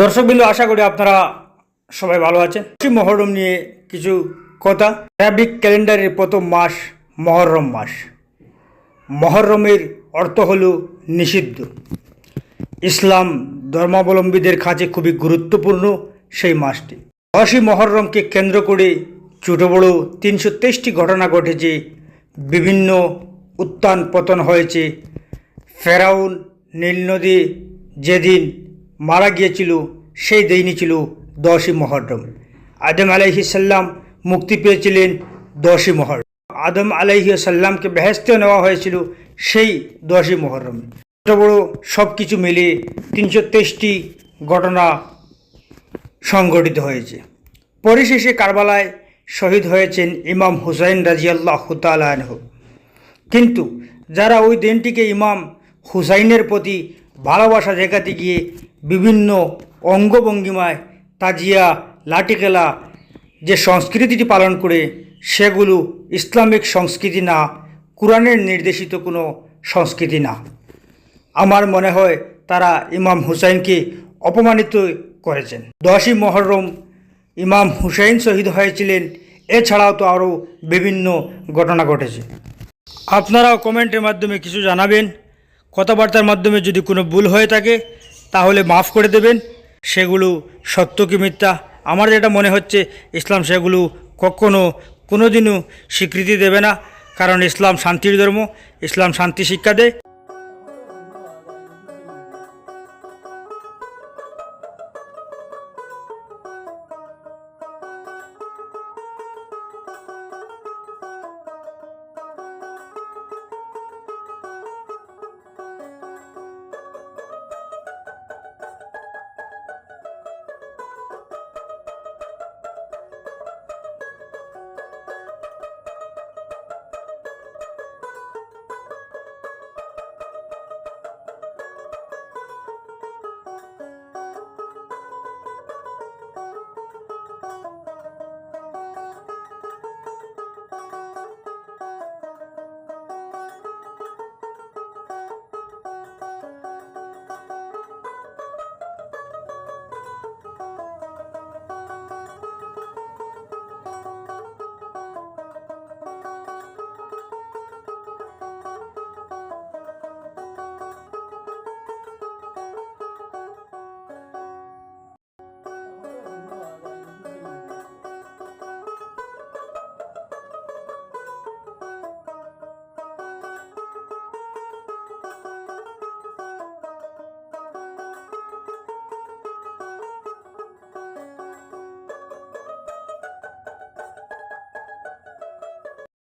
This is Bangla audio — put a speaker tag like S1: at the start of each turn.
S1: দর্শকবৃন্দ, আশা করি আপনারা সবাই ভালো আছেন। মহরম নিয়ে কিছু কথা। অ্যারাবিক ক্যালেন্ডারের প্রথম মাস মহরম মাস। মহরমের অর্থ হল নিষিদ্ধ। ইসলাম ধর্মাবলম্বীদের কাছে খুবই গুরুত্বপূর্ণ সেই মাসটি। দশই মহরমকে কেন্দ্র করে ছোটো বড়ো তিনশো তেইশটি ঘটনা ঘটেছে। বিভিন্ন উত্থান পতন হয়েছে। ফেরাউন, নীল নদী, যেদিন মারা গিয়েছিল, সেই দিনই ছিল দশই মহরম। আদম আলাইহিসাল্লাম মুক্তি পেয়েছিলেন দশই মহরম। আদম আলাইহিসাল্লামকে বেহেস্তে নেওয়া হয়েছিল সেই দশই মহরম। ছোটো বড়ো সব কিছু মিলিয়ে তিনশো তেইশটি ঘটনা সংঘটিত হয়েছে। পরিশেষে কারবালায় শহীদ হয়েছেন ইমাম হুসাইন রাজিয়াল্লাহ তালাহ কিন্তু যারা ওই দিনটিকে ইমাম হুসাইনের প্রতি ভালোবাসা দেখাতে গিয়ে বিভিন্ন অঙ্গভঙ্গিমায় তাজিয়া লাঠিখেলা যে সংস্কৃতিটি পালন করে, সেগুলো ইসলামিক সংস্কৃতি না, কোরআনের নির্দেশিত কোনো সংস্কৃতি না। আমার মনে হয় তারা ইমাম হুসাইনকে অপমানিত করেছেন। দশই মহরম ইমাম হুসাইন শহীদ হয়েছিলেন, এছাড়াও তো আরও বিভিন্ন ঘটনা ঘটেছে। আপনারাও কমেন্টের মাধ্যমে কিছু জানাবেন। কথাবার্তার মাধ্যমে যদি কোনো ভুল হয়ে থাকে, তাহলে মাফ করে দেবেন। সেগুলো সত্য কি মিথ্যা? আমার যেটা মনে হচ্ছে, ইসলাম সেগুলো কখনও কোনোদিনও স্বীকৃতি দেবে না, কারণ ইসলাম শান্তির ধর্ম, ইসলাম শান্তি শিক্ষা দেয়।